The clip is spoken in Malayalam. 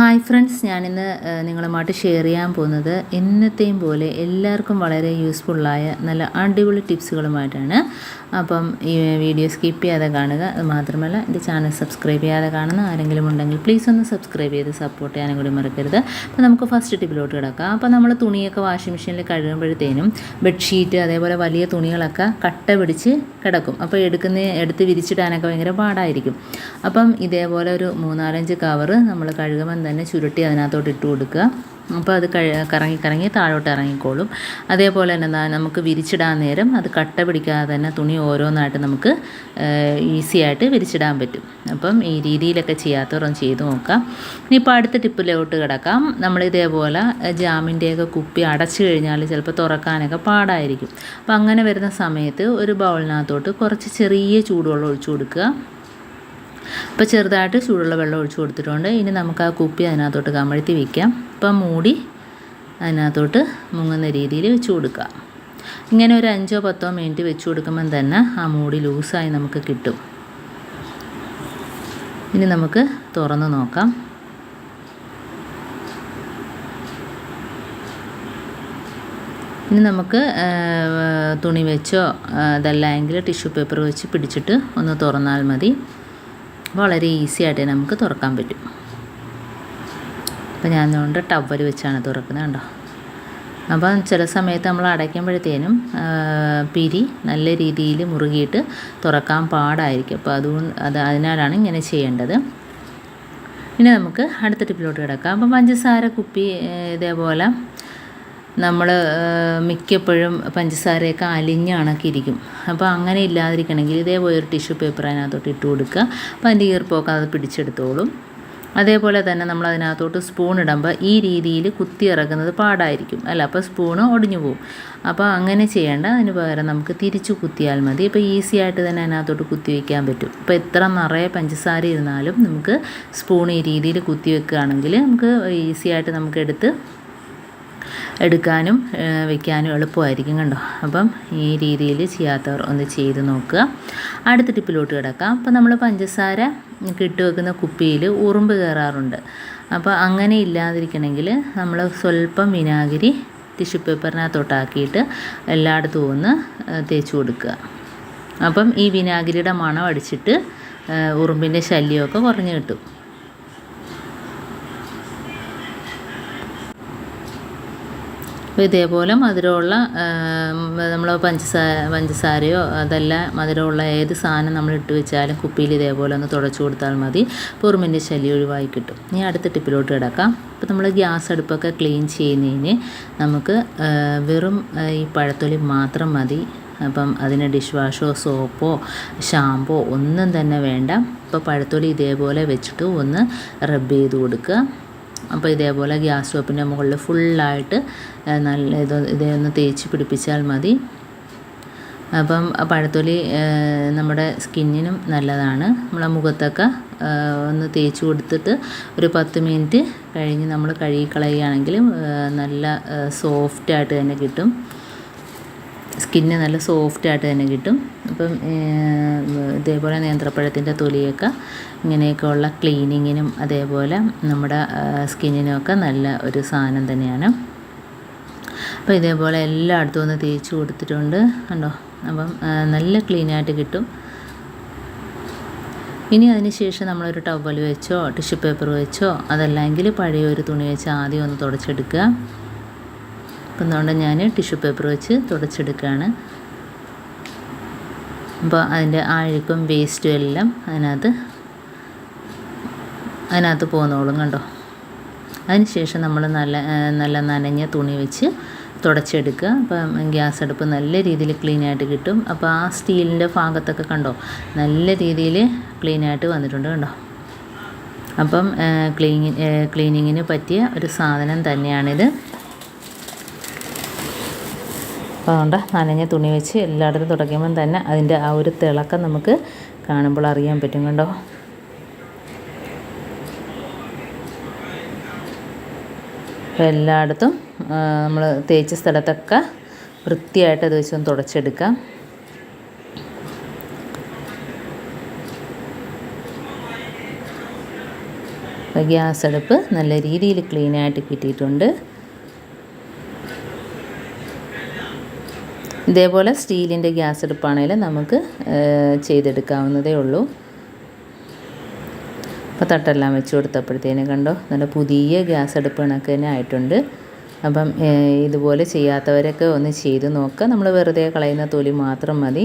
ഹായ് ഫ്രണ്ട്സ് ഞാനിന്ന് നിങ്ങളുമായിട്ട് ഷെയർ ചെയ്യാൻ പോകുന്നത് എന്നത്തെയും പോലെ എല്ലാവർക്കും വളരെ യൂസ്ഫുള്ളായ നല്ല അടിപൊളി ടിപ്സുകളുമായിട്ടാണ് അപ്പം ഈ വീഡിയോ സ്കിപ്പ് ചെയ്യാതെ കാണുക. അത് മാത്രമല്ല എന്റെ ചാനൽ സബ്സ്ക്രൈബ് ചെയ്യാതെ കാണുന്ന ആരെങ്കിലും ഉണ്ടെങ്കിൽ പ്ലീസ് ഒന്ന് സബ്സ്ക്രൈബ് ചെയ്ത് സപ്പോർട്ട് ചെയ്യാനും കൂടി മറക്കരുത്. അപ്പോൾ നമുക്ക് ഫസ്റ്റ് ടിപ്പിലോട്ട് കിടക്കാം. അപ്പോൾ നമ്മൾ തുണിയൊക്കെ വാഷിംഗ് മെഷീനിൽ കഴുകുമ്പോഴത്തേനും ബെഡ്ഷീറ്റ് അതേപോലെ വലിയ തുണികളൊക്കെ കട്ട പിടിച്ച് കിടക്കും. അപ്പോൾ എടുക്കുന്ന എടുത്ത് വിരിച്ചിടാനൊക്കെ ഭയങ്കര പാടായിരിക്കും. അപ്പം ഇതേപോലെ ഒരു മൂന്നാലഞ്ച് കവറ് നമ്മൾ കഴുകുമ്പം തന്നെ ചുരുട്ടി അതിനകത്തോട്ട് ഇട്ട് കൊടുക്കുക. അപ്പോൾ അത് കറങ്ങി കറങ്ങി താഴോട്ട് ഇറങ്ങിക്കോളും. അതേപോലെ തന്നെ എന്താ നമുക്ക് വിരിച്ചിടാൻ നേരം അത് കട്ട പിടിക്കാതെ തന്നെ തുണി ഓരോന്നായിട്ട് നമുക്ക് ഈസി ആയിട്ട് വിരിച്ചിടാൻ പറ്റും. അപ്പം ഈ രീതിയിലൊക്കെ ചെയ്യാത്തവരൊന്ന് ചെയ്തു നോക്കാം. ഇനിയിപ്പോൾ അടുത്ത ടിപ്പിലോട്ട് കിടക്കാം. നമ്മൾ ഇതേപോലെ ജാമിന്റെയൊക്കെ കുപ്പി അടച്ചു കഴിഞ്ഞാൽ ചിലപ്പോൾ തുറക്കാനൊക്കെ പാടായിരിക്കും. അപ്പോൾ അങ്ങനെ വരുന്ന സമയത്ത് ഒരു ബൗളിനകത്തോട്ട് കുറച്ച് ചെറിയ ചൂടുവെള്ളം ഒഴിച്ചു കൊടുക്കുക. അപ്പോൾ ചെറുതായിട്ട് ചൂടുള്ള വെള്ളം ഒഴിച്ചു കൊടുത്തിട്ടുണ്ട്. ഇനി നമുക്ക് ആ കുപ്പി അതിനകത്തോട്ട് കമഴ്ത്തി വയ്ക്കാം അപ്പം മൂടി അതിനകത്തോട്ട് മുങ്ങുന്ന രീതിയിൽ വെച്ച് കൊടുക്കുക. ഇങ്ങനെ ഒരു അഞ്ചോ പത്തോ മിനിറ്റ് വെച്ച് കൊടുക്കുമ്പം തന്നെ ആ മൂടി ലൂസായി നമുക്ക് കിട്ടും. ഇനി നമുക്ക് തുറന്ന് നോക്കാം. ഇനി നമുക്ക് തുണി വെച്ചോ അതല്ലെങ്കിൽ ടിഷ്യൂ പേപ്പർ വെച്ച് പിടിച്ചിട്ട് ഒന്ന് തുറന്നാൽ മതി. വളരെ ഈസി ആയിട്ട് നമുക്ക് തുറക്കാൻ പറ്റും. അപ്പോൾ ഞാൻ അതുകൊണ്ട് ടവൽ വെച്ചാണ് തുറക്കുന്നത് കണ്ടോ? അപ്പം ചില സമയത്ത് നമ്മൾ അടയ്ക്കുമ്പോഴത്തേനും പിരി നല്ല രീതിയിൽ മുറുകിയിട്ട് തുറക്കാൻ പാടായിരിക്കും. അപ്പോൾ അതുകൊണ്ട് അത് അതിനാലാണ് ഇങ്ങനെ ചെയ്യേണ്ടത്. ഇനി നമുക്ക് അടുത്ത ടിപ്പിലോട്ട് കിടക്കാം. അപ്പം പഞ്ചസാര കുപ്പി ഇതേപോലെ നമ്മൾ മിക്കപ്പോഴും പഞ്ചസാരയൊക്കെ അലിഞ്ഞ് കണക്കിരിക്കും അപ്പോൾ അങ്ങനെ ഇല്ലാതിരിക്കണമെങ്കിൽ ഇതേപോലെ ഒരു ടിഷ്യൂ പേപ്പർ അതിനകത്തോട്ട് ഇട്ട് കൊടുക്കുക. അപ്പോൾ അതിന്റെ ഈർപ്പമൊക്കെ അത് പിടിച്ചെടുത്തോളും. അതേപോലെ തന്നെ നമ്മൾ അതിനകത്തോട്ട് സ്പൂൺ ഇടുമ്പോൾ ഈ രീതിയിൽ കുത്തി ഇറക്കുന്നത് പാടായിരിക്കും. അല്ല അപ്പോൾ സ്പൂണ് ഒടിഞ്ഞു പോകും അപ്പോൾ അങ്ങനെ ചെയ്യേണ്ട. അതിന് പകരം നമുക്ക് തിരിച്ചു കുത്തിയാൽ മതി. ഇപ്പോൾ ഈസി ആയിട്ട് തന്നെ അതിനകത്തോട്ട് കുത്തി വയ്ക്കാൻ പറ്റും. ഇപ്പോൾ എത്ര നിറയെ പഞ്ചസാര ഇരുന്നാലും നമുക്ക് സ്പൂൺ ഈ രീതിയിൽ കുത്തി വെക്കുകയാണെങ്കിൽ നമുക്ക് ഈസി ആയിട്ട് നമുക്ക് എടുത്ത് എടുക്കാനും വെക്കാനും എളുപ്പമായിരിക്കും കണ്ടോ? അപ്പം ഈ രീതിയിൽ ചെയ്യാത്തവർ ഒന്ന് ചെയ്ത് നോക്കുക. അടുത്ത ടിപ്പിലോട്ട് കിടക്കാം. അപ്പം നമ്മൾ പഞ്ചസാര കിട്ടു വെക്കുന്ന കുപ്പിയിൽ ഉറുമ്പ് കയറാറുണ്ട്. അപ്പോൾ അങ്ങനെ ഇല്ലാതിരിക്കണമെങ്കിൽ നമ്മൾ സ്വല്പം വിനാഗിരി ടിഷ്യൂ പേപ്പറിനകത്തോട്ടാക്കിയിട്ട് എല്ലായിടത്തും ഒന്ന് തേച്ച് കൊടുക്കുക. അപ്പം ഈ വിനാഗിരിയുടെ മണം അടിച്ചിട്ട് ഉറുമ്പിന്റെ ശല്യമൊക്കെ കുറഞ്ഞു കിട്ടും. അപ്പോൾ ഇതേപോലെ മധുരമുള്ള നമ്മൾ പഞ്ചസാര പഞ്ചസാരയോ അതല്ല മധുരമുള്ള ഏത് സാധനം നമ്മൾ ഇട്ട് വെച്ചാലും കുപ്പിയിൽ ഇതേപോലെ ഒന്ന് തുടച്ചു കൊടുത്താൽ മതി. പൊറുമിന്റെ ശല്യം ഒഴിവായി കിട്ടും. ഇനി അടുത്ത ടിപ്പിലോട്ട് കിടക്കാം. അപ്പോൾ നമ്മൾ ഗ്യാസ് അടുപ്പൊക്കെ ക്ലീൻ ചെയ്യുന്നതിന് നമുക്ക് വെറും ഈ പഴത്തൊലി മാത്രം മതി. അപ്പം അതിന് ഡിഷ് വാഷോ സോപ്പോ ഷാമ്പോ ഒന്നും തന്നെ വേണ്ട. ഇപ്പോൾ പഴത്തൊലി ഇതേപോലെ വെച്ചിട്ട് ഒന്ന് റബ്ബ് ചെയ്ത് കൊടുക്കുക. അപ്പോൾ ഇതേപോലെ ഗ്യാസ് സ്റ്റോപ്പിന്റെ മുകളിൽ ഫുള്ളായിട്ട് നല്ല ഇത് ഇതേ ഒന്ന് തേച്ച് പിടിപ്പിച്ചാൽ മതി. അപ്പം പഴത്തൊലി നമ്മുടെ സ്കിന്നിനും നല്ലതാണ്. നമ്മളെ മുഖത്തൊക്കെ ഒന്ന് തേച്ച് കൊടുത്തിട്ട് ഒരു പത്ത് മിനിറ്റ് കഴിഞ്ഞ് നമ്മൾ കഴുകി കളയുകയാണെങ്കിൽ നല്ല സോഫ്റ്റായിട്ട് തന്നെ കിട്ടും. സ്കിന്ന് നല്ല സോഫ്റ്റായിട്ട് തന്നെ കിട്ടും. അപ്പം ഇതേപോലെ നേന്ത്രപ്പഴത്തിന്റെ തൊലിയൊക്കെ ഇങ്ങനെയൊക്കെ ഉള്ള ക്ലീനിങ്ങിനും അതേപോലെ നമ്മുടെ സ്കിന്നിനുമൊക്കെ നല്ല ഒരു സാധനം തന്നെയാണ്. അപ്പോൾ ഇതേപോലെ എല്ലായിടത്തും ഒന്ന് തേച്ച് കൊടുത്തിട്ടുണ്ട്. കണ്ടോ? അപ്പം നല്ല ക്ലീനായിട്ട് കിട്ടും. ഇനി അതിന് ശേഷം നമ്മളൊരു ടവൽ വെച്ചോ ടിഷ്യൂ പേപ്പർ വെച്ചോ അതല്ലെങ്കിൽ പഴയ ഒരു തുണി വെച്ച് ആദ്യം ഒന്ന് തുടച്ചെടുക്കുക. അപ്പം അതുകൊണ്ട് ഞാൻ ടിഷ്യൂ പേപ്പർ വെച്ച് തുടച്ചെടുക്കുകയാണ്. അപ്പോൾ അതിന്റെ ആഴക്കും വേസ്റ്റും എല്ലാം അതിനകത്ത് അതിനകത്ത് പോന്നോളും കണ്ടോ? അതിനുശേഷം നമ്മൾ നല്ല നല്ല നനഞ്ഞ തുണി വെച്ച് തുടച്ചെടുക്കുക. അപ്പം ഗ്യാസ് അടുപ്പ് നല്ല രീതിയിൽ ക്ലീൻ ആയിട്ട് കിട്ടും. അപ്പോൾ ആ സ്റ്റീലിന്റെ ഭാഗത്തൊക്കെ കണ്ടോ? നല്ല രീതിയിൽ ക്ലീൻ ആയിട്ട് വന്നിട്ടുണ്ട് കണ്ടോ? അപ്പം ക്ലീനി ക്ലീനിങ്ങിന് പറ്റിയ ഒരു സാധനം തന്നെയാണിത്. അപ്പോൾ അതുകൊണ്ട് നനഞ്ഞ തുണി വെച്ച് എല്ലായിടത്തും തുടയ്ക്കുമ്പം തന്നെ അതിന്റെ ആ ഒരു തിളക്കം നമുക്ക് കാണുമ്പോൾ അറിയാൻ പറ്റും കണ്ടോ? അപ്പോൾ എല്ലായിടത്തും നമ്മൾ തേച്ച സ്ഥലത്തൊക്കെ വൃത്തിയായിട്ട് അത് വെച്ചൊന്ന് തുടച്ചെടുക്കാം. ഗ്യാസ് അടുപ്പ് നല്ല രീതിയിൽ ക്ലീനായിട്ട് കിട്ടിയിട്ടുണ്ട്. ഇതേപോലെ സ്റ്റീലിന്റെ ഗ്യാസ് അടുപ്പാണെങ്കിൽ നമുക്ക് ചെയ്തെടുക്കാവുന്നതേ ഉള്ളൂ. അപ്പോൾ തട്ടെല്ലാം വെച്ച് കൊടുത്തപ്പോഴത്തേനും കണ്ടോ നല്ല പുതിയ ഗ്യാസ് അടുപ്പ് കണക്ക് തന്നെ ആയിട്ടുണ്ട്. അപ്പം ഇതുപോലെ ചെയ്യാത്തവരൊക്കെ ഒന്ന് ചെയ്ത് നോക്കുക നമ്മൾ വെറുതെ കളയുന്ന തൊലി മാത്രം മതി.